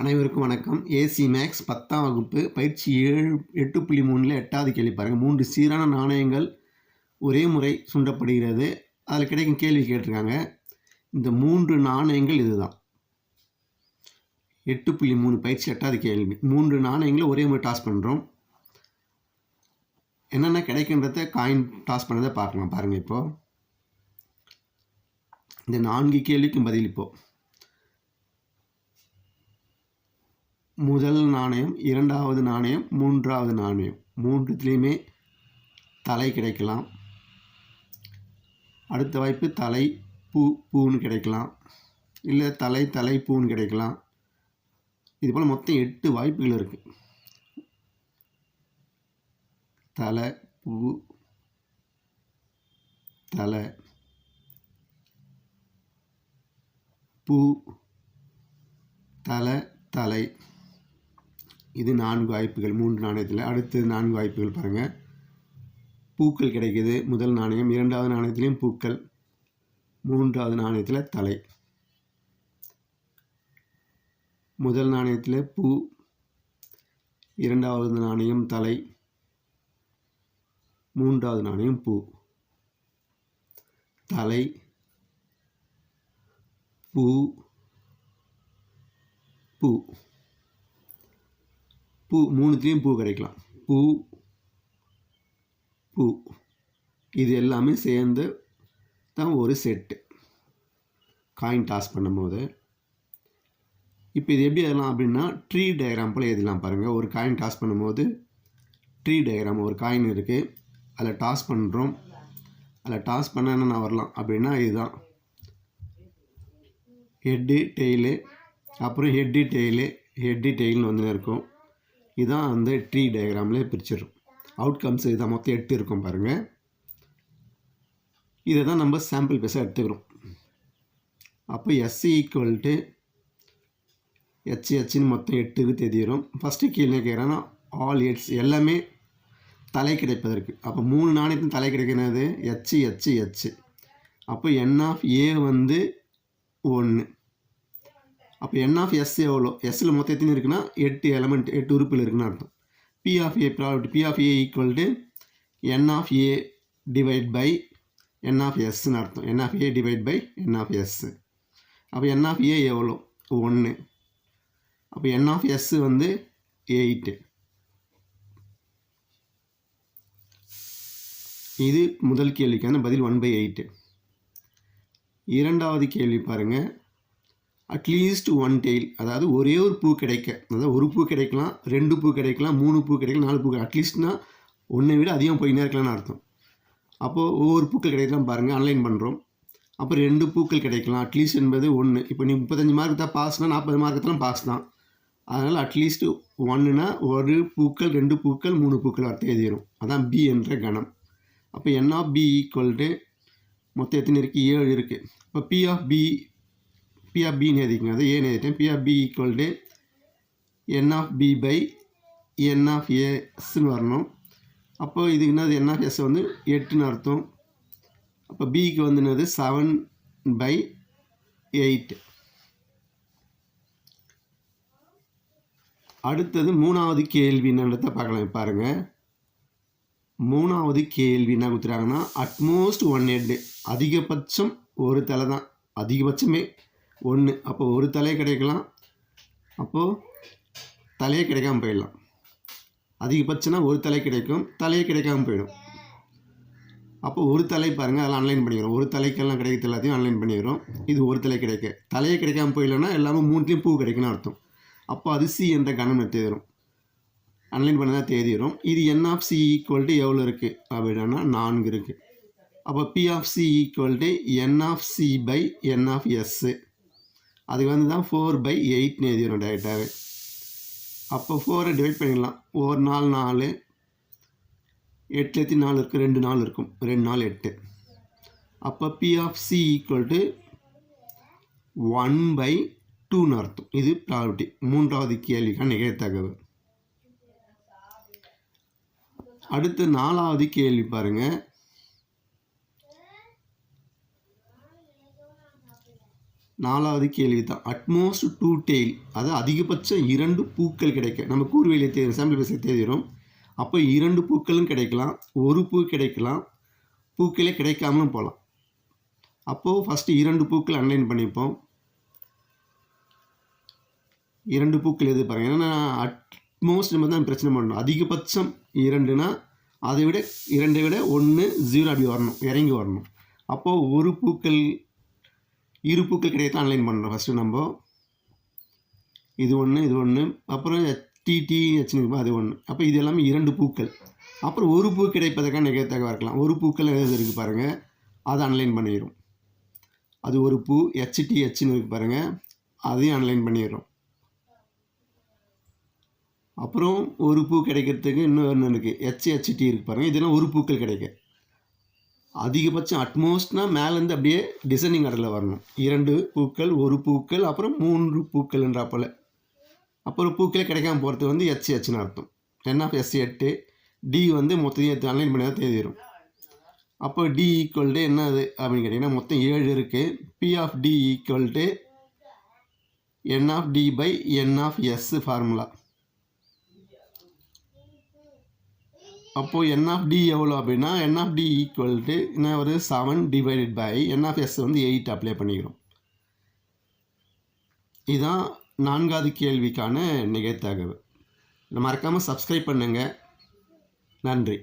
அனைவருக்கும் வணக்கம். AC maths பத்தாம் வகுப்பு பயிற்சி ஏழு எட்டு புள்ளி மூணில் எட்டாவது கேள்வி பாருங்கள் மூன்று சீரான நாணயங்கள் ஒரே முறை சுண்டப்படுகிறது. அதில் கிடைக்கும் கேள்வி கேட்டிருக்காங்க. இந்த மூன்று நாணயங்கள் இதுதான். எட்டு புள்ளி மூணு பயிற்சி எட்டாவது கேள்வி. மூன்று நாணயங்களை ஒரே முறை டாஸ் பண்ணுறோம் என்னென்ன கிடைக்கின்றத காயின் டாஸ் பண்ணதை பார்க்கலாம். பாருங்கள் இப்போது இந்த நான்கு கேள்விக்கும் பதில் இப்போது முதல் நாணயம் இரண்டாவது நாணயம் மூன்றாவது நாணயம். மூன்றுத்துலேயுமே தலை கிடைக்கலாம். அடுத்த வாய்ப்பு தலை பூ பூன்னு கிடைக்கலாம். இல்லை தலை தலை பூன்னு கிடைக்கலாம். இது போல் மொத்தம் எட்டு வாய்ப்புகள் இருக்குது தலை பூ தலை பூ தலை தலை. இது நான்கு வாய்ப்புகள் மூன்று நாணயத்தில். அடுத்து நான்கு வாய்ப்புகள் பாருங்கள் பூக்கள் கிடைக்கிது. முதல் நாணயம் இரண்டாவது நாணயத்திலையும் பூக்கள் மூன்றாவது நாணயத்தில் தலை. முதல் நாணயத்தில் பூ இரண்டாவது நாணயம் தலை மூன்றாவது நாணயம் பூ. தலை பூ பூ. பூ மூணுத்துலேயும் பூ கிடைக்கலாம். பூ பூ. இது எல்லாமே சேர்ந்து தான் ஒரு செட்டு. காயின் டாஸ் பண்ணும்போது. இப்போ இது எப்படி எழுதலாம் அப்படின்னா ட்ரீ டயக்ராம் போல் எழுதலாம் பாருங்கள் ஒரு காயின் டாஸ் பண்ணும்போது ட்ரீ டயக்ராம் ஒரு காயின் இருக்குது அதில் டாஸ் பண்ணுறோம் அதில் டாஸ் பண்ண என்ன வரலாம் அப்படின்னா இதுதான். ஹெட்டு டெய்லு அப்புறம் ஹெட்டு டெய்லு ஹெட்டு டெய்ல்னு வந்து இருக்கும். இதுதான் வந்து ட்ரீ டயக்ராமில் பிரிச்சிடும் அவுட்கம்ஸ் இதான் மொத்தம் எட்டு இருக்கும் பாருங்கள் இதை தான் நம்ம சாம்பிள் பேஸாக எடுத்துக்கிறோம். அப்போ எஸ்சி ஈக்குவல் டு ஹெச் ஹெச்னு மொத்தம் எட்டுக்கு தெரியும் ஃபஸ்ட்டு கீழே கேட்குறேன்னா ஆல் எட்ஸ் எல்லாமே தலை கிடைப்பதற்கு. அப்போ மூணு நாணயத்தின் தலை கிடைக்கிறது ஹெச் ஹெச் ஹெச் அப்போ என் ஆஃப் ஏ வந்து ஒன்று. அப்போ என் ஆஃப் எஸ் எவ்வளோ? எஸ்ஸில் மொத்தம் எத்தனை இருக்குன்னா? எட்டு எலமெண்ட் எட்டு உறுப்பில் இருக்குன்னு அர்த்தம். P of A property P of A equal to n of A divide by n of எஸ்ன்னு அர்த்தம். N of A divide by n of S அப்போ என் ஆஃப் ஏ எவ்வளோ? ஒன்று அப்போ என் ஆஃப் எஸ் வந்து எயிட்டு இது முதல் கேள்விக்கான பதில் ஒன் பை எயிட்டு இரண்டாவது கேள்வி பாருங்கள் அட்லீஸ்ட் ஒன் டெய்ல். அதாவது ஒரே ஒரு பூ கிடைக்க. அதாவது ஒரு பூ கிடைக்கலாம் ரெண்டு பூ கிடைக்கலாம் மூணு பூ கிடைக்கலாம் நாலு பூ அட்லீஸ்ட்னா ஒன்றை விட அதிகம் போயினே இருக்கலாம்னு அர்த்தம். அப்போது ஒவ்வொரு பூக்கள் கிடைக்கலாம் பாருங்கள் ஆன்லைன் பண்ணுறோம் அப்போ ரெண்டு பூக்கள் கிடைக்கலாம் அட்லீஸ்ட் என்பது ஒன்று இப்போ நீ முப்பத்தஞ்சு மார்க் தான் பாஸ்னால் நாற்பது மார்க்கு தான் பாஸ் தான். அதனால் அட்லீஸ்ட் ஒன்றுனா ஒரு பூக்கள் ரெண்டு பூக்கள் மூணு பூக்கள் அர்த்தம் எழுதிடும் அதான் பி என்ற கணம். அப்போ என் ஆஃப் பி ஈக்குவல்டு மொத்தம் எத்தனை இருக்குது ஏழு இருக்குது இப்போ P of B P of பின்னு எழுதிக்கங்க. அதை ஏன்னு எழுதிட்டேன். P of B equal to n of B by n of ஏஸ்ன்னு வரணும். அப்போ இதுக்கு என்னது? என் ஆஃப் எஸ் வந்து எட்டுன்னு அர்த்தம். அப்போ பிக்கு வந்து என்னது? செவன் பை எயிட் அடுத்தது மூணாவது கேள்வி என்னன்றத பார்க்கலாம். பாருங்கள் மூணாவது கேள்வி என்ன கொடுத்துறாங்கன்னா அட்மோஸ்ட் ஒன் ஹெட்டு அதிகபட்சம் ஒரு தலை தான். அதிகபட்சமே ஒன்று அப்போ ஒரு தலை கிடைக்கலாம். அப்போது தலையே கிடைக்காம போயிடலாம். அதிகபட்சம்னா ஒரு தலை கிடைக்கும். தலையே கிடைக்காம போயிடும். அப்போ ஒரு தலை பாருங்கள் அதெல்லாம் ஆன்லைன் பண்ணிக்கிறோம். ஒரு தலைக்கெல்லாம் கிடைக்கிறது எல்லாத்தையும் ஆன்லைன் பண்ணிக்கிறோம். இது ஒரு தலை கிடைக்க. தலையே கிடைக்காம போயிடலன்னா எல்லாமே மூணுலேயும் பூ கிடைக்குன்னு அர்த்தம். அப்போ அது சி என்ற கணம் தேதிடும். ஆன்லைன் பண்ண தான் தேதிரும் இது n of C equal to எவ்வளோ இருக்குது அப்படின்னா நான்கு இருக்குது அப்போ P of C equal to n of C by n of S அதுக்கு வந்து தான் ஃபோர் பை எயிட்னு எழுதிடும் டேரெக்டாகவே அப்போ ஃபோரை டிவைட் பண்ணிடலாம். ஒரு நாள் நாலு எட்டுலேத்தி நாலு இருக்குது ரெண்டு நாள் இருக்கும். ரெண்டு நாள் எட்டு. அப்போ P of C equal to one by டூன்னு அர்த்தம். இது ப்ராபர்ட்டி மூன்றாவது கேள்விக்கான நிகழ்த்தகவு அடுத்து நாலாவது கேள்வி பாருங்கள் நாலாவது கேள்வி தான் அட்மோஸ்ட் டூ டெய்ல் அதாவது அதிகபட்சம் இரண்டு பூக்கள் கிடைக்க. நம்ம கூர்வேலியை தேதி சாம்பிள் பேச தேதிடும் அப்போ இரண்டு பூக்களும் கிடைக்கலாம். ஒரு பூ கிடைக்கலாம். பூக்களே கிடைக்காமலும் போகலாம் அப்போது ஃபஸ்ட்டு இரண்டு பூக்கள் அன்லைன் பண்ணிப்போம். இரண்டு பூக்கள் எது பாருங்கள் ஏன்னா அட்மோஸ்ட் நம்ம தான் பிரச்சனை பண்ணணும். அதிகபட்சம் இரண்டுனா அதை விட இரண்டை விட ஒன்று ஜீரோ அப்படி வரணும். இறங்கி வரணும். அப்போது ஒரு பூக்கள் இரு பூக்கள் கிடையாது ஆன்லைன் பண்ணுறோம் ஃபஸ்ட்டு நம்ம இது ஒன்று இது ஒன்று அப்புறம் டிடி ஹெச்னு அது ஒன்று அப்போ இது எல்லாமே இரண்டு பூக்கள். அப்புறம் ஒரு பூ கிடைப்பதற்கான நிகழ்த்தாக இருக்கலாம். ஒரு பூக்கள் எது இருக்குது பாருங்கள் அதை ஆன்லைன் பண்ணிடும் அது ஒரு பூ ஹெச்டி ஹெச்னு இருக்கு பாருங்கள் அதையும் ஆன்லைன் பண்ணிடுறோம் அப்புறம் ஒரு பூ கிடைக்கிறதுக்கு இன்னும் ஒன்று இருக்குது ஹெச்ஹெச்டி இருக்குது பாருங்கள் இதெல்லாம் ஒரு பூக்கள் கிடைக்கும் அதிகபட்சம் அட்மோஸ்ட்னா மேலேருந்து அப்படியே டிசைனிங் ஆர்டரில் வரணும். இரண்டு பூக்கள் ஒரு பூக்கள் அப்புறம் மூன்று பூக்கள்ன்றாப்போல் அப்புறம் பூக்களே கிடைக்காம போகிறது வந்து ஹெச் ஹெச்னு அர்த்தம். என் ஆஃப் எஸ் எட்டு டி வந்து மொத்தத்தையும் எடுத்து ஆன்லைன் பண்ணி தான் தேதிடும் அப்போ டி ஈக்குவல் டு என்னது அப்படின்னு கேட்டிங்கன்னா மொத்தம் ஏழு இருக்குது P of D equal to n of D by n of S formula அப்போது என் ஆஃப் டி எவ்வளோ அப்படின்னா n of D equal to என்ன ஒரு seven divided by n of S வந்து எயிட் அப்ளை பண்ணிக்கிறோம். இதுதான் நான்காவது கேள்விக்கான நிகழ்த்தகவு மறக்காமல் சப்ஸ்கிரைப் பண்ணுங்கள் நன்றி.